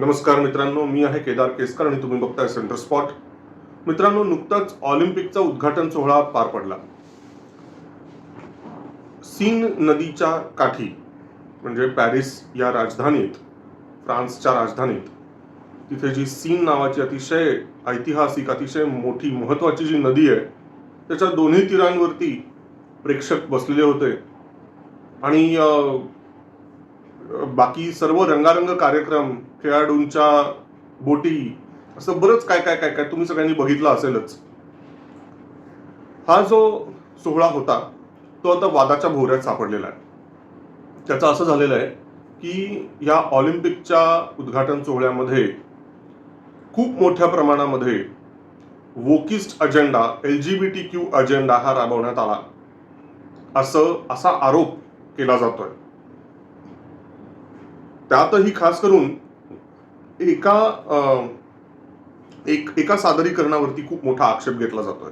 नमस्कार मित्रांनो मी आहे केदार केसकर आणि तुम्ही बघताय सेंटर स्पॉट. मित्रांनो नुकताच ऑलिम्पिकचा उद्घाटन सोहळा पार पडला. सीन नदीच्या काठी म्हणजे पॅरिस या राजधानीत फ्रान्सच्या राजधानीत तिथे जी सीन नावाची अतिशय ऐतिहासिक अतिशय मोठी महत्वाची जी नदी आहे त्याच्या दोन्ही तीरांवरती प्रेक्षक बसलेले होते. आणि बाकी सर्व रंगारंग कार्यक्रम खेळाडूंच्या बोटी असं बरंच काय काय काय काय तुम्ही सगळ्यांनी बघितलं असेलच. हा जो सोहळा होता तो आता वादाच्या भोवऱ्यात सापडलेला आहे. त्याचं असं झालेलं आहे की या ऑलिम्पिकच्या उद्घाटन सोहळ्यामध्ये खूप मोठ्या प्रमाणामध्ये wokist agenda L G B T Q agenda हा राबवण्यात आला. असं असा आरोप केला जातोय. त्यातही खास करून एका एक एका सादरीकरणावरती खूप मोठा आक्षेप घेतला जातोय.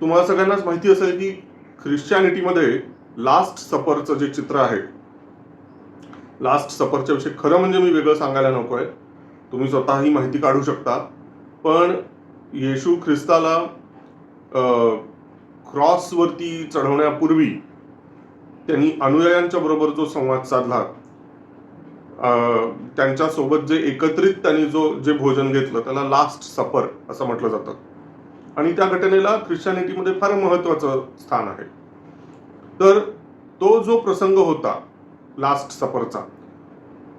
तुम्हाला सगळ्यांनाच माहिती असेल की ख्रिश्चॅनिटीमध्ये लास्ट सफरचं जे चित्र आहे लास्ट सफरच्या विषयी खरं म्हणजे मी वेगळं सांगायला नको आहे तुम्ही स्वतः ही माहिती काढू शकता. पण येशू ख्रिस्ताला क्रॉसवरती चढवण्यापूर्वी त्यांनी अनुयायांच्या बरोबर जो संवाद साधला त्यांच्यासोबत जे एकत्रित त्यांनी जो जे भोजन घेतलं त्याला लास्ट सफर असं म्हटलं जातं. आणि त्या घटनेला ख्रिश्चॅनिटीमध्ये फार महत्वाचं स्थान आहे. तर तो जो प्रसंग होता लास्ट सफरचा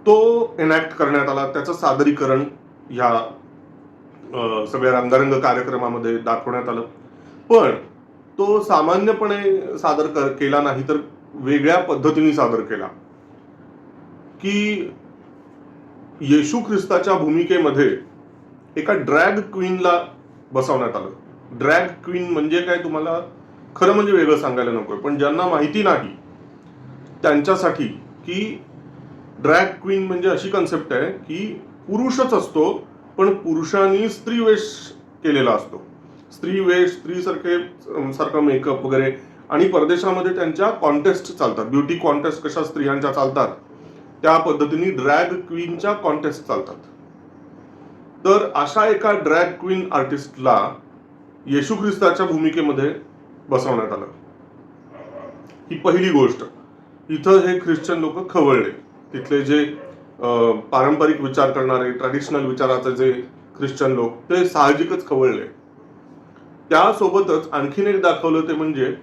तो एनॅक्ट करण्यात आला. त्याचं सादरीकरण ह्या सगळ्या रंगारंग कार्यक्रमामध्ये दाखवण्यात आलं. पण तो सामान्यपणे सादर कर केला नाही तर वेगळ्या पद्धतीने सादर केला. की येशू ख्रिस्ताच्या भूमिकेमध्ये एका ड्रॅग क्वीनला बसवण्यात आलं. ड्रॅग क्वीन म्हणजे काय तुम्हाला खरं म्हणजे वेगळं सांगायला नकोय पण ज्यांना माहिती नाही त्यांच्यासाठी की ड्रॅग क्वीन म्हणजे अशी कन्सेप्ट आहे की पुरुषच असतो पण पुरुषांनी स्त्री वेश केलेला असतो. स्त्री वेश स्त्रीसारखे सारखा सारखं मेकअप वगैरे आणि परदेशामध्ये त्यांच्या कॉन्टेस्ट चालतात. ब्युटी कॉन्टेस्ट कशा स्त्रियांच्या चालतात त्या पद्धतीने ड्रॅग क्वीनच्या कॉन्टेस्ट चालतात. तर अशा एका ड्रॅग क्वीन आर्टिस्टला येशू ख्रिस्ताच्या भूमिकेमध्ये बसवण्यात आलं. ही पहिली गोष्ट. इथं हे ख्रिश्चन लोक खवळले. तिथले जे पारंपरिक विचार करणारे ट्रॅडिशनल विचाराचे जे ख्रिश्चन लोक ते साहजिकच खवळले. त्यासोबतच आणखीन एक दाखवलं ते म्हणजे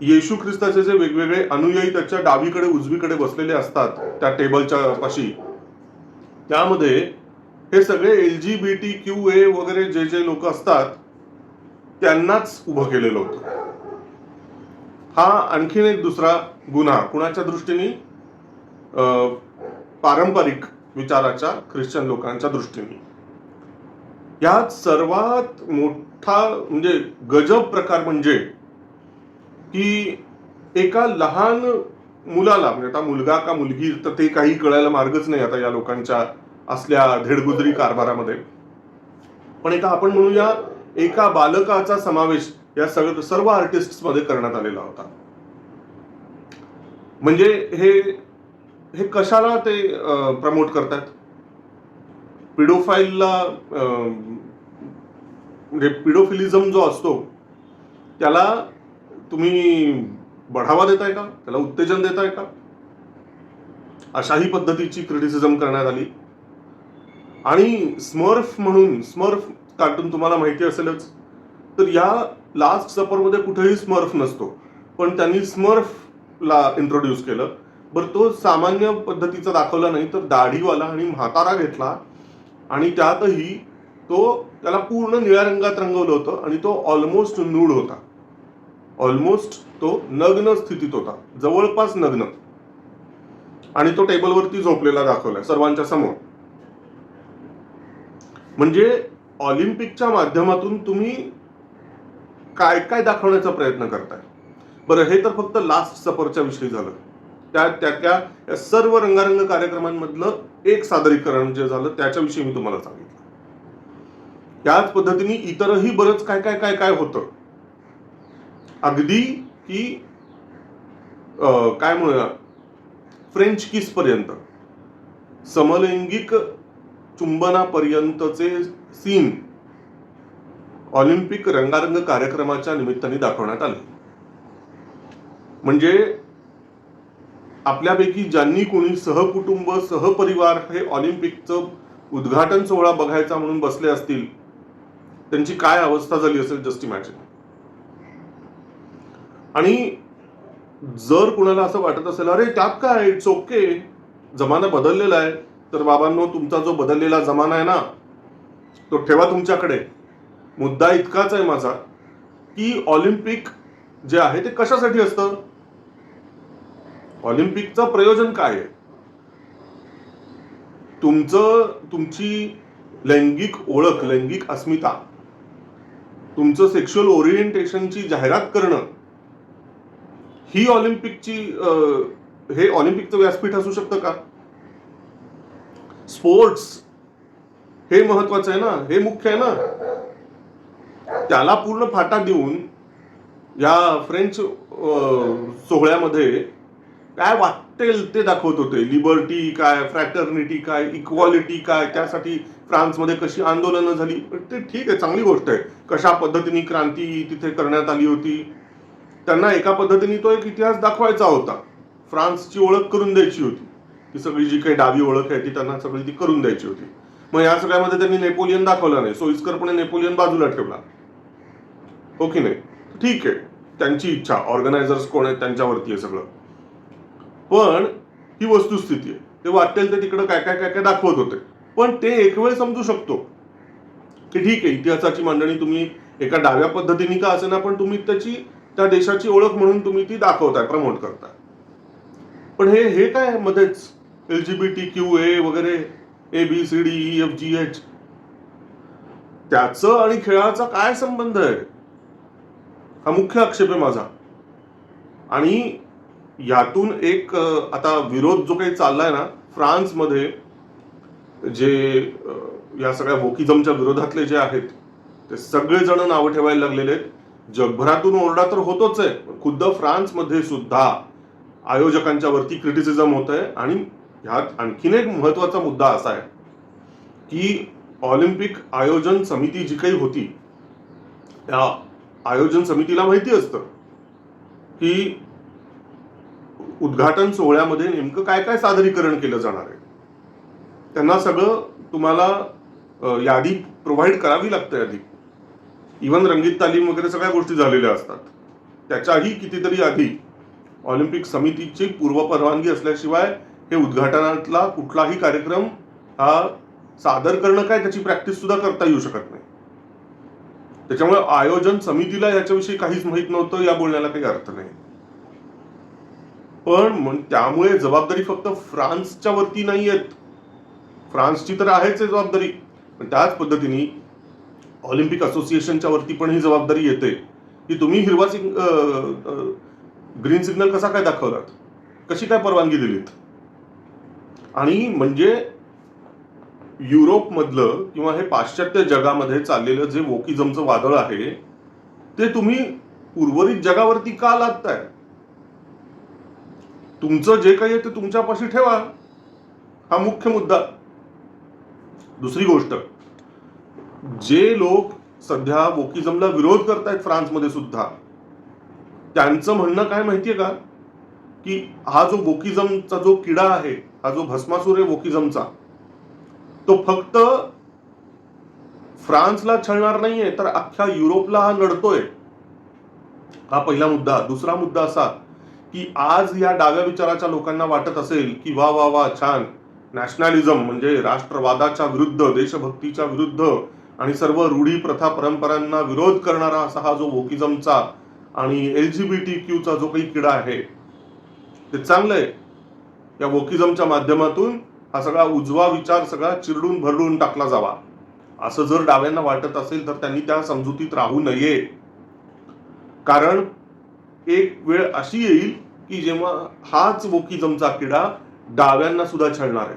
येशू ख्रिस्ताचे जे वेगवेगळे अनुयायी त्याच्या डावीकडे उजवीकडे बसलेले असतात त्या टेबलच्या पाशी. त्यामध्ये हे सगळे L G B T Q A वगैरे जे जे लोक असतात त्यांनाच उभं केलेलं होतं. हा आणखीन एक दुसरा गुन्हा. कुणाच्या दृष्टीने? पारंपरिक विचाराच्या ख्रिश्चन लोकांच्या दृष्टीने. यात सर्वात मोठा म्हणजे गजब प्रकार म्हणजे की एका लहान मुलाला म्हणजे आता मुलगा का मुलगी तर ते काही कळायला मार्गच नाही आता या लोकांच्या असल्या धेडगुजरी कारभारामध्ये. पण एका आपण म्हणूया एका बालकाचा समावेश या सगळं सर्व आर्टिस्टमध्ये करण्यात आलेला होता. म्हणजे हे हे कशाला ते प्रमोट करतात पिडोफाईलला म्हणजे पिडोफिलिझम जो असतो त्याला तुम्ही बढावा देताय का? त्याला उत्तेजन देताय का? अशाही पद्धतीची क्रिटिसिझम करण्यात आली. आणि स्मर्फ म्हणून स्मर्फ कार्टून तुम्हाला माहिती असेलच तर या लास्ट सफरमध्ये कुठेही स्मर्फ नसतो. पण त्यांनी स्मर्फला इंट्रोड्यूस केलं. बरं तो सामान्य पद्धतीचा दाखवला नाही तर दाढीवाला आणि म्हातारा घेतला. आणि त्यातही तो त्याला पूर्ण निळ्या रंगात रंगवलं होतं आणि तो ऑलमोस्ट नूड होता. ऑलमोस्ट तो नग्न स्थितीत होता. जवळपास नग्न. आणि तो टेबलवरती झोपलेला दाखवलाय सर्वांच्या समोर. म्हणजे ऑलिम्पिकच्या माध्यमातून तुम्ही काय काय दाखवण्याचा प्रयत्न करताय? बरं हे तर फक्त लास्ट सफरच्या विषयी झालं. त्या त्या त्या या सर्व रंगारंग कार्यक्रमांमधलं एक सादरीकरण जे झालं त्याच्याविषयी मी तुम्हाला सांगितलं. त्याच पद्धतीने इतरही बरंच काय काय काय काय होतं? अगदी की काय म्हणूया फ्रेंच किस पर्यंत. समलैंगिक चुंबनापर्यंतचे सीन ऑलिम्पिक रंगारंग कार्यक्रमाच्या निमित्ताने दाखवण्यात आले. म्हणजे आपल्यापैकी ज्यांनी कोणी सहकुटुंब सहपरिवार हे ऑलिम्पिकचं उद्घाटन सोहळा बघायचा म्हणून बसले असतील त्यांची काय अवस्था झाली असेल जस्ट इमॅजिन आणि जर कुणाला असं वाटत असेल अरे त्यात काय? इट्स ओके जमाना बदललेला आहे. तर बाबांनो तुमचा जो बदललेला जमाना आहे ना तो ठेवा तुमच्याकडे. मुद्दा इतकाच आहे माझा की ऑलिम्पिक जे आहे ते कशासाठी असतं? ऑलिम्पिकचं प्रयोजन काय आहे? तुमचं तुमची लैंगिक ओळख लैंगिक अस्मिता तुमचं सेक्शुअल ओरिएंटेशनची जाहिरात करणं ही ऑलिम्पिकची हे ऑलिम्पिकचं व्यासपीठ असू शकतं का? स्पोर्ट्स हे महत्वाचं आहे ना हे मुख्य आहे ना. त्याला पूर्ण फाटा देऊन या फ्रेंच सोहळ्यामध्ये काय वाटेल ते दाखवत होते. लिबर्टी काय फ्रॅटर्निटी काय इक्वालिटी काय त्यासाठी फ्रान्समध्ये कशी आंदोलनं झाली. ते ठीक आहे चांगली गोष्ट आहे. कशा पद्धतीने क्रांती तिथे करण्यात आली होती. त्यांना एका पद्धतीने तो एक इतिहास दाखवायचा होता. फ्रान्सची ओळख करून द्यायची होती. ती सगळी जी काही डावी ओळख आहे ती त्यांना सगळी ती करून द्यायची होती. मग या सगळ्यामध्ये त्यांनी नेपोलियन दाखवला नाही. सोयीस्करपणे नेपोलियन बाजूला ठेवला. हो की नाही? ठीक आहे. त्यांची इच्छा. ऑर्गनायझर्स कोण आहेत? त्यांच्यावरती आहे सगळं. पण ही वस्तुस्थिती आहे. ते वाटेल ते तिकडं काय काय काय काय दाखवत होते. पण ते एक वेळ समजू शकतो. की ठीक आहे इतिहासाची मांडणी तुम्ही एका डाव्या पद्धतीने का असेना पण तुम्ही त्याची त्या देशाची ओळख म्हणून तुम्ही ती दाखवताय प्रमोट करताय. पण हे हे काय मध्येच? L G B T Q A वगैरे A B C D E F G H त्याचं आणि खेळाचा काय संबंध आहे? हा मुख्य आक्षेप आहे माझा. आणि यातून एक आता विरोध जो काही चाललाय ना फ्रान्समध्ये जे या सगळ्या वोकिझमच्या विरोधातले जे आहेत ते सगळेजण नावं ठेवायला लागलेले आहेत. जगभरातून ओरडा तर होतोच आहे. खुद्द फ्रान्समध्ये सुद्धा आयोजकांच्या वरती क्रिटिसिझम होत आहे आणि ह्यात आणखीन एक महत्त्वाचा मुद्दा असा आहे की ऑलिम्पिक आयोजन समिती जी काही होती त्या आयोजन समितीला माहिती असतं की उद्घाटन सोहळ्यामध्ये नेमकं काय काय सादरीकरण केलं जाणार आहे. त्यांना सगळं तुम्हाला यादी प्रोव्हाइड करावी लागते आधी. इव्हन रंगीत तालीम वगैरे सगळ्या गोष्टी झालेल्या असतात. त्याच्याही कितीतरी आधी ऑलिम्पिक समितीची पूर्वपरवानगी असल्याशिवाय हे उद्घाटनातला कुठलाही कार्यक्रम हा सादर करणं काय त्याची प्रॅक्टिस सुद्धा करता येऊ शकत नाही. त्याच्यामुळे आयोजन समितीला याच्याविषयी काहीच माहीत नव्हतं या बोलण्याला काही अर्थ नाही. पण त्यामुळे जबाबदारी फक्त फ्रान्सच्या वरती नाही आहेत फ्रान्सची तर आहेच आहे जबाबदारी. पण त्याच पद्धतीने ऑलिम्पिक असोसिएशनच्या वरती पण ही जबाबदारी येते. की तुम्ही हिरवा सिग्न ग्रीन सिग्नल कसा काय दाखवलात? कशी काय परवानगी दिलीत? आणि म्हणजे युरोपमधलं किंवा हे पाश्चात्य जगामध्ये चाललेलं जे वोकिझमचं वादळ आहे ते तुम्ही उर्वरित जगावरती का लादताय? तुमचं जे काही आहे ते तुमच्यापाशी ठेवा. हा मुख्य मुद्दा. दुसरी गोष्ट. जे लोक सध्या वोकिझमला विरोध करतायत फ्रान्समध्ये सुद्धा त्यांचं म्हणणं काय माहितीये का? की हा जो वोकिझमचा जो किडा आहे हा जो भस्मासूर आहे वोकिझमचा तो फक्त फ्रान्सला छळणार नाहीये तर अख्ख्या युरोपला हा लढतोय हा पहिला मुद्दा. दुसरा मुद्दा असा की आज या डाव्या विचाराच्या लोकांना वाटत असेल की वा वा वा छान. नॅशनॅलिझम म्हणजे राष्ट्रवादाच्या विरुद्ध देशभक्तीच्या विरुद्ध आणि सर्व रूढी प्रथा परंपरांना विरोध करणारा असा हा जो वोकिझमचा आणि एल जी बी टी क्यूचा जो काही किडा आहे ते चांगलं आहे. या वोकिझमच्या माध्यमातून हा सगळा उजवा विचार सगळा चिरडून भरडून टाकला जावा. असं जर डाव्यांना वाटत असेल तर त्यांनी त्या समजुतीत राहू नये. कारण एक वेळ अशी येईल की जेव्हा हाच वोकिझमचा किडा डाव्यांना सुद्धा छळणार आहे.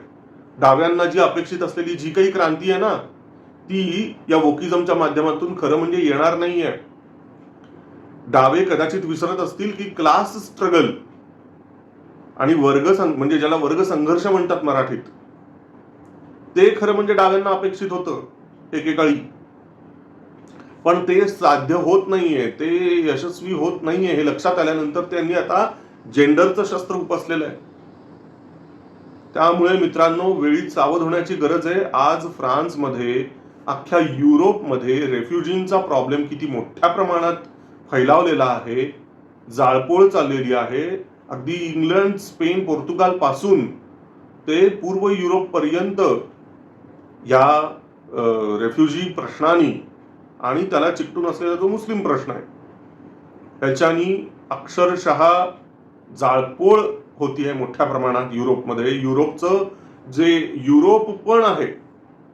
डाव्यांना जी अपेक्षित असलेली जी काही क्रांती आहे ना ती या वोकिझमच्या माध्यमातून खरं म्हणजे येणार नाहीये. डावे कदाचित विसरत असतील की क्लास स्ट्रगल. आणि वर्ग संघ म्हणजे ज्याला वर्ग संघर्ष म्हणतात मराठीत ते खरं म्हणजे डाव्यांना अपेक्षित होतं एकेकाळी. पण ते साध्य होत नाहीये ते यशस्वी होत नाहीये हे लक्षात आल्यानंतर त्यांनी आता जेंडरचं शस्त्र उपसलेलं आहे त्यामुळे मित्रांनो वेळीच सावध होण्याची गरज आहे. आज फ्रान्समध्ये अख्ख्या युरोपमध्ये रेफ्युजींचा प्रॉब्लेम किती मोठ्या प्रमाणात फैलावलेला आहे जाळपोळ चाललेली आहे. अगदी इंग्लंड स्पेन पोर्तुगाल पासून ते पूर्व युरोप पर्यंत या रेफ्युजी प्रश्नानी आणि त्याला चिकटून असलेला जो मुस्लिम प्रश्न आहे. त्याच्यानी अक्षरशः जाळपोळ होती आहे मोठ्या प्रमाणात युरोपमध्ये. युरोपचं जे युरोप पण आहे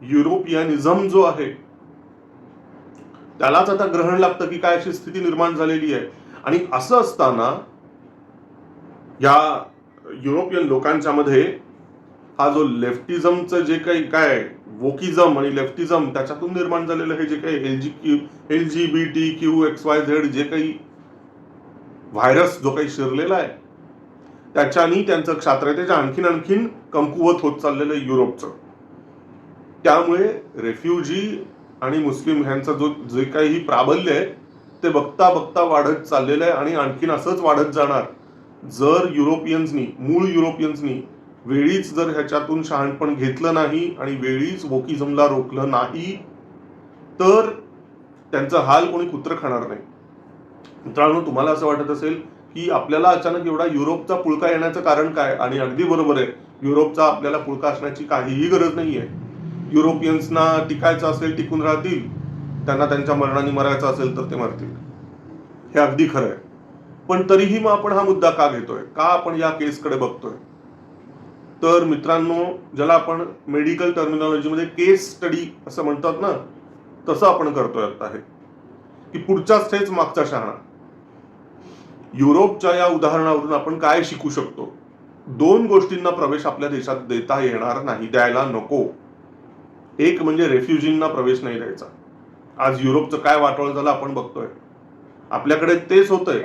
युरोपियनिझम जो आहे त्यालाच आता ग्रहण लागतं की काय अशी स्थिती निर्माण झालेली आहे. आणि असं असताना या युरोपियन लोकांच्या मध्ये हा जो लेफ्टिझमचं जे काही काय वोकिझम आणि लेफ्टिझम त्याच्यातून निर्माण झालेलं हे जे काही L G Q L G B T Q X Y Z जे काही व्हायरस जो काही शिरलेला आहे त्याच्यानी त्यांचं क्षात्रतेच्या आणखीन आणखीन कमकुवत होत चाललेलं आहे युरोपचं. त्यामुळे रेफ्युजी आणि मुस्लिम ह्यांचा जो जे काही प्राबल्य आहे ते बघता बघता वाढत चाललेलं आहे आणि आणखीन असंच वाढत जाणार. जर युरोपियन्सनी मूळ युरोपियन्सनी वेळीच जर ह्याच्यातून शहाणपण घेतलं नाही आणि वेळीच वोकिझमला रोखलं नाही तर त्यांचा हाल कोणी कुत्र खाणार नाही. मित्रांनो तुम्हाला असं वाटत असेल की आपल्याला अचानक एवढा युरोपचा पुळका येण्याचं कारण काय? आणि अगदी बरोबर आहे युरोपचा आपल्याला पुळका असण्याची काहीही गरज नाही आहे युरोपियन्सना टिकायचं असेल टिकून राहतील त्यांना त्यांच्या मरणाने मरायचं असेल तर ते मरतील. हे अगदी खरं आहे. पण तरीही मग आपण हा मुद्दा का घेतोय? का आपण या केसकडे बघतोय? तर मित्रांनो ज्याला आपण मेडिकल टर्मिनॉलॉजीमध्ये केस स्टडी असं म्हणतात ना तसं आपण करतोय आता हे. की पुढचाच स्टेज मागचा शहाणा. युरोपच्या या उदाहरणावरून आपण काय शिकू शकतो? दोन गोष्टींना प्रवेश आपल्या देशात देता येणार नाही द्यायला नको. एक म्हणजे रेफ्युजींना प्रवेश नाही द्यायचा. आज युरोपचं काय वाटोळ झालं आपण बघतोय. आपल्याकडे तेच होतंय.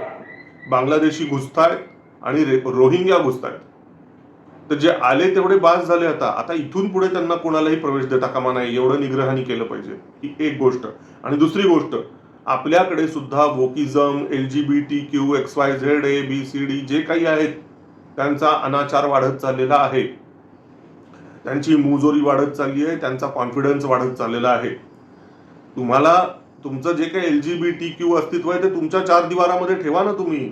बांगलादेशी घुसतायत आणि रे- रोहिंग्या घुसतायत. तर जे आले तेवढे बास झाले आता. आता इथून पुढे त्यांना कोणालाही प्रवेश देता कामा नाही. एवढं निग्रहाने केलं पाहिजे. ही एक गोष्ट. आणि दुसरी गोष्ट आपल्याकडे सुद्धा wokism L G B T Q X Y Z A B C D जे काही आहेत त्यांचा अनाचार वाढत चाललेला आहे. त्यांची मुजोरी वाढत चालली आहे त्यांचा कॉन्फिडन्स वाढत चाललेला आहे. तुम्हाला तुमचं जे काही L G B T Q अस्तित्व आहे ते तुमच्या चार दिवारामध्ये ठेवा ना तुम्ही.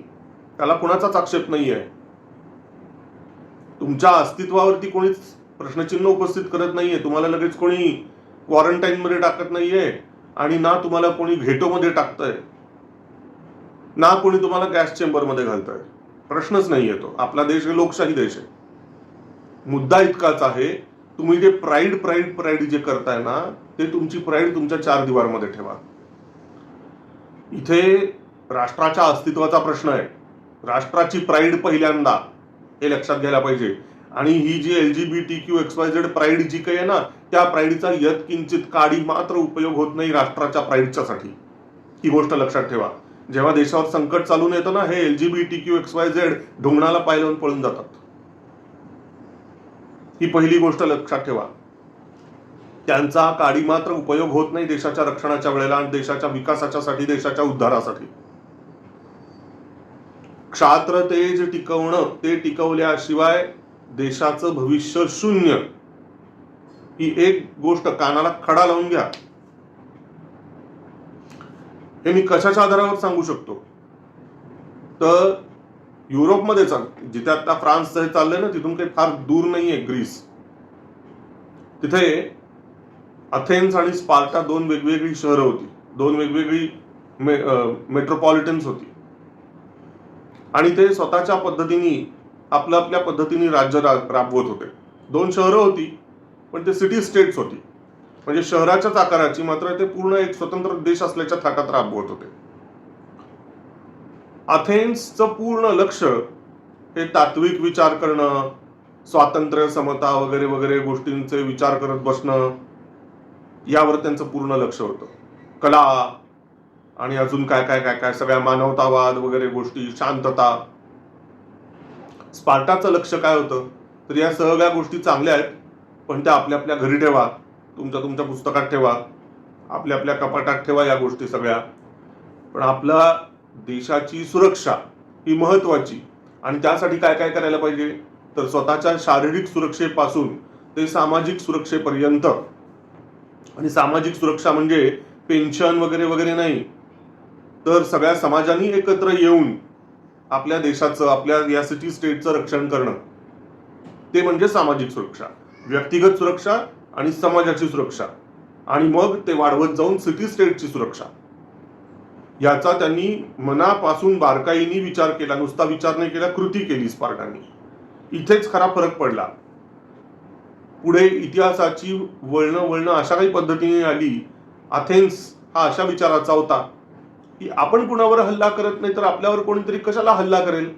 त्याला कुणाचाच आक्षेप नाही आहे तुमच्या अस्तित्वावरती कोणीच प्रश्नचिन्ह उपस्थित करत नाहीये. तुम्हाला लगेच कोणी क्वारंटाईन मध्ये टाकत नाहीये आणि ना तुम्हाला कोणी घेटोमध्ये टाकतंय. ना कोणी तुम्हाला गॅस चेंबरमध्ये घालतंय. प्रश्नच नाही येतो आपला देश हे लोकशाही देश आहे. मुद्दा इतकाच आहे तुम्ही जे प्राईड प्राईड प्राईड जे करताय ना ते तुमची प्राईड तुमच्या चार दिवारमध्ये ठेवा. इथे राष्ट्राच्या अस्तित्वाचा प्रश्न आहे. राष्ट्राची प्राईड पहिल्यांदा हे लक्षात घ्यायला पाहिजे. आणि ही जी L G B T Q X Y Z pride जी काही आहे ना त्या प्राईडचा यत किंचित काडी मात्र उपयोग होत नाही राष्ट्राच्या प्राईडच्या साठी ही गोष्ट लक्षात ठेवा. जेव्हा देशावर संकट चालून येतं ना हे L G B T Q X Y Z ढोंगणाला पाय लावून पळून जातात. ही पहिली गोष्ट लक्षात ठेवा. त्यांचा काडी मात्र उपयोग होत नाही देशाच्या रक्षणाच्या वेळेला आणि देशाच्या विकासाच्या साठी देशाच्या उद्धारासाठी. क्षात्र तेज टिकवणं ते टिकवल्याशिवाय देशाचं भविष्य शून्य. ही एक गोष्ट कानाला खडा लावून घ्या. हे मी कशाच्या आधारावर सांगू शकतो? तर युरोपमध्ये चाल जिथे आता फ्रान्सचं हे चाललंय ना तिथून काही फार दूर नाहीये ग्रीस. तिथे अथेन्स आणि स्पार्टा दोन वेगवेगळी शहरं होती. दोन वेगवेगळी मे मेट्रोपॉलिटन्स होती. आणि ते स्वतःच्या पद्धतीने आपल्या आपल्या पद्धतीने राज्य राबवत होते. दोन शहरं होती पण ते सिटी स्टेट्स होती. म्हणजे शहराच्याच आकाराची मात्र ते पूर्ण एक स्वतंत्र देश असल्याच्या थाटात राबवत होते. अथेन्सचं पूर्ण लक्ष हे तात्विक विचार करणं स्वातंत्र्य समता वगैरे वगैरे गोष्टींचे विचार करत बसणं यावर त्यांचं पूर्ण लक्ष होतं. कला आणि अजून काय काय काय काय सगळ्या मानवतावाद वगैरे गोष्टी शांतता. स्पार्टाचं लक्ष काय होतं? तर या सगळ्या गोष्टी चांगल्या आहेत पण त्या आपल्या आपल्या घरी ठेवा तुमच्या तुमच्या पुस्तकात ठेवा आपल्या आपल्या कपाटात ठेवा या गोष्टी सगळ्या. पण आपला देशाची सुरक्षा ही महत्वाची. आणि त्यासाठी काय काय करायला पाहिजे? तर स्वतःच्या शारीरिक सुरक्षेपासून ते सामाजिक सुरक्षेपर्यंत. आणि सामाजिक सुरक्षा म्हणजे पेन्शन वगैरे वगैरे नाही. तर सगळ्या समाजानी एकत्र येऊन आपल्या देशाचं आपल्या या सिटी स्टेटचं रक्षण करणं. ते म्हणजे सामाजिक सुरक्षा. व्यक्तिगत सुरक्षा आणि समाजाची सुरक्षा. आणि मग ते वाढवत जाऊन सिटी स्टेटची सुरक्षा. याचा त्यांनी मनापासून बारकाईनी विचार केला नुसता विचार नाही केला कृती केली स्पार्टांनी. इथेच खरा फरक पडला. पुढे इतिहासाची वळणं वळणं अशा काही पद्धतीने आली. अथेन्स हा अशा विचाराचा होता. की आपण कुणावर हल्ला करत नाही तर आपल्यावर कोणीतरी कशाला हल्ला करेल?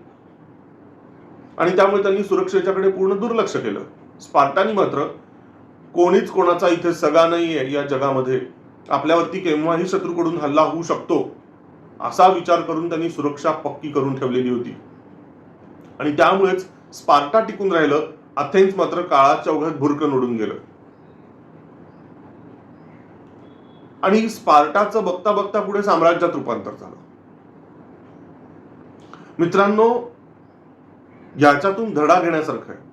आणि त्यामुळे त्यांनी सुरक्षेच्याकडे पूर्ण दुर्लक्ष केलं. स्पार्टानी मात्र कोणीच कोणाचा इथे सगा नाहीये या जगामध्ये. आपल्यावरती केव्हाही शत्रूकडून हल्ला होऊ शकतो. असा विचार करून त्यांनी सुरक्षा पक्की करून ठेवलेली होती. आणि त्यामुळेच स्पार्टा टिकून राहिलं अथेन्स मात्र काळाच्या ओघात भुरकन उडून गेलं. आणि स्पार्टाचं बघता बघता पुढे साम्राज्यात रूपांतर झालं. मित्रांनो याच्यातून धडा घेण्यासारखं आहे.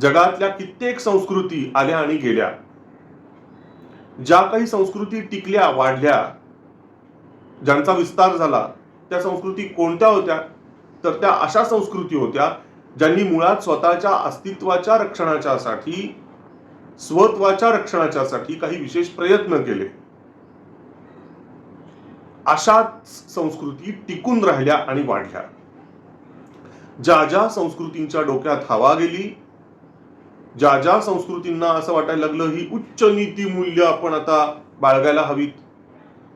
जगातल्या कित्येक संस्कृती आल्या आणि गेल्या. ज्या काही संस्कृती टिकल्या वाढल्या ज्यांचा विस्तार झाला त्या संस्कृती कोणत्या होत्या? तर त्या अशा संस्कृती होत्या ज्यांनी मुळात स्वतःच्या अस्तित्वाच्या रक्षणाच्यासाठी स्वत्वाच्या रक्षणाच्यासाठी काही विशेष प्रयत्न केले. अशाच संस्कृती टिकून राहिल्या आणि वाढल्या. ज्या ज्या संस्कृतींच्या डोक्यात हवा गेली ज्या ज्या संस्कृतींना असं वाटायला लागलं ही उच्च नीती मूल्य आपण आता बाळगायला हवीत.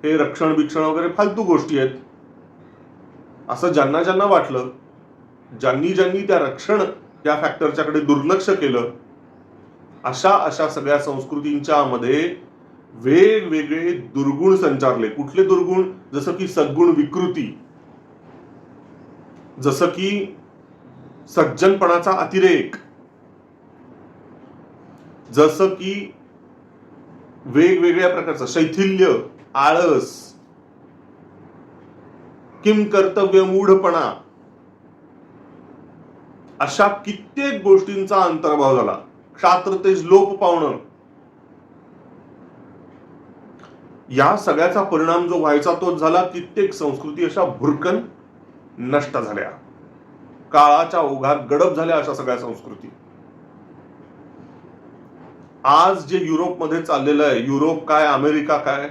हे रक्षण बिक्षण वगैरे फालतू गोष्टी आहेत. असं ज्यांना ज्यांना वाटलं ज्यांनी ज्यांनी त्या रक्षण या फॅक्टरच्याकडे दुर्लक्ष केलं अशा अशा सगळ्या संस्कृतींच्या मध्ये वेगवेगळे दुर्गुण संचारले. कुठले दुर्गुण? जसं की सद्गुण विकृती. जसं की सज्जनपणाचा अतिरेक. जसं की वेगवेगळ्या प्रकारचं शैथिल्य. आळस. किम कर्तव्य मूढपणा. अशा कित्येक गोष्टींचा अंतर्भाव झाला. क्षात्रतेज लोप पावणं. या सगळ्याचा परिणाम जो व्हायचा तोच झाला कित्येक संस्कृती अशा भुरकन नष्ट झाल्या. काळाच्या ओघात गडप झाल्या अशा सगळ्या संस्कृती. आज जे युरोपमध्ये चाललेलं आहे युरोप काय अमेरिका काय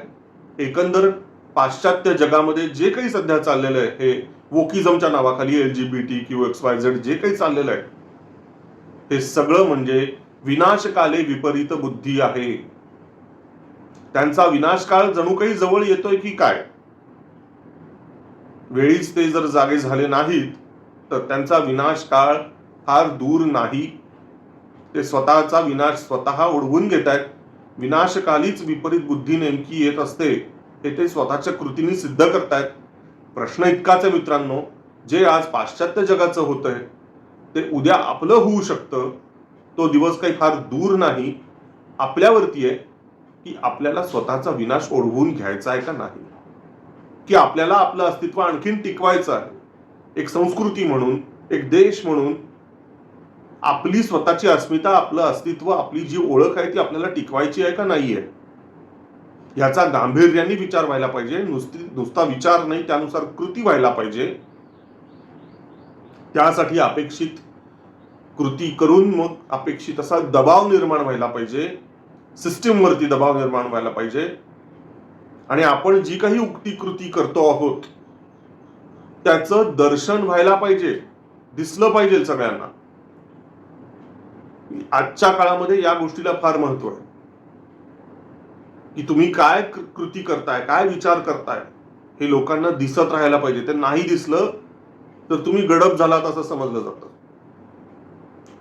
एकंदर पाश्चात्य जगामध्ये जे काही सध्या चाललेलं आहे हे वोकिझमच्या नावाखाली एल जी बी टी किंवा एक्स वाय झेड जे काही चाललेलं आहे हे सगळं म्हणजे विनाशकाले विपरीत बुद्धी आहे. त्यांचा विनाशकाळ जणू काही जवळ येतोय की काय? वेळीच ते जर जागे झाले नाहीत तर त्यांचा विनाशकाळ फार दूर नाही. ते स्वतःचा विनाश स्वतः ओढवून घेत आहेत विनाशकालीच विपरीत बुद्धी नेमकी येत असते हे ते स्वतःच्या कृतीने सिद्ध करतायत. प्रश्न इतकाच आहे मित्रांनो जे आज पाश्चात्य जगाचं होतंय ते उद्या आपलं होऊ शकतं. तो दिवस काही फार दूर नाही. आपल्यावरती आहे की आपल्याला स्वतःचा विनाश ओढवून घ्यायचा आहे का नाही? की आपल्याला आपलं अस्तित्व आणखीन टिकवायचं आहे? एक संस्कृती म्हणून एक देश म्हणून आपली स्वतःची अस्मिता आपलं अस्तित्व आपली जी ओळख आहे ती आपल्याला टिकवायची आहे का नाही आहे याचा गांभीर्याने विचार व्हायला पाहिजे. नुसती नुसता विचार नाही त्यानुसार कृती व्हायला पाहिजे. त्यासाठी अपेक्षित कृती करून मग अपेक्षित असा दबाव निर्माण व्हायला पाहिजे. सिस्टीमवरती दबाव निर्माण व्हायला पाहिजे. आणि आपण जी काही उक्ती कृती करतो आहोत त्याचं दर्शन व्हायला पाहिजे. दिसलं पाहिजे सगळ्यांना. आजच्या काळामध्ये या गोष्टीला फार महत्त्व आहे. की तुम्ही काय कृती करताय काय विचार करताय हे लोकांना दिसत राहायला पाहिजे. ते नाही दिसलं तर तुम्ही गडप झालात असं समजलं जातं.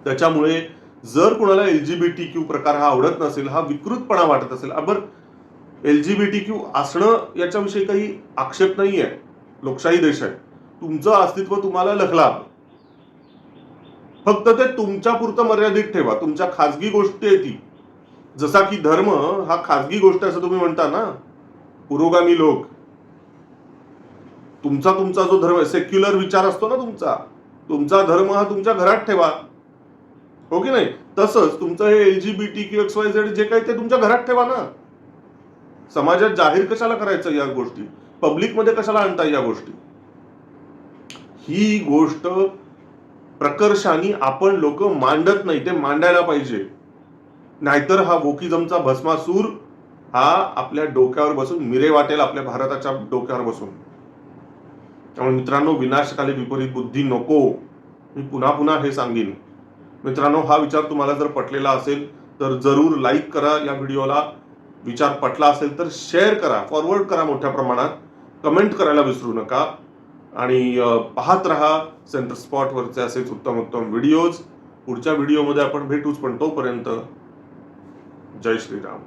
त्याच्यामुळे जर कोणाला एलजीबीटी क्यू प्रकार हा आवडत नसेल हा विकृतपणा वाटत असेल अबर एलजीबीटी क्यू असणं याच्याविषयी काही आक्षेप नाही आहे लोकशाही देश आहे. तुमचं अस्तित्व तुम्हाला लखला फक्त ते तुमच्या पुरतं मर्यादित ठेवा. तुमच्या खाजगी गोष्टी आहे ती. जसा की धर्म हा खाजगी गोष्ट असं तुम्ही म्हणता ना? पुरोगामी लोक. तुमचा तुमचा जो धर्म सेक्युलर विचार असतो ना तुमचा. तुमचा धर्म हा तुमच्या घरात ठेवा. हो की नाही? तसंच तुमचं हे L G B T Q X Y Z जे काही ते तुमच्या घरात ठेवा ना. समाजात जाहीर कशाला करायचं या गोष्टी? पब्लिकमध्ये कशाला आणता या गोष्टी? ही गोष्ट प्रकर्षाने आपण लोक मांडत नाही ते मांडायला पाहिजे. नाहीतर हा वोकिजमचा भस्मासूर हा आपल्या डोक्यावर बसून मिरे वाटेल आपल्या भारताच्या डोक्यावर बसून. त्यामुळे मित्रांनो विनाशकाली विपरीत बुद्धी नको. मी पुन्हा पुन्हा हे सांगेन. मित्रांनो हा विचार तुम्हाला जर पटलेला असेल तर जरूर लाईक करा या व्हिडिओला. विचार पटला असेल तर शेअर करा फॉरवर्ड करा मोठ्या प्रमाणात. कमेंट करायला विसरू नका. आणि पाहत रहा सेंटर स्पॉटवरचे असेच उत्तम उत्तम व्हिडिओज पुढच्या व्हिडिओमध्ये आपण भेटूच पण तोपर्यंत जय श्रीराम.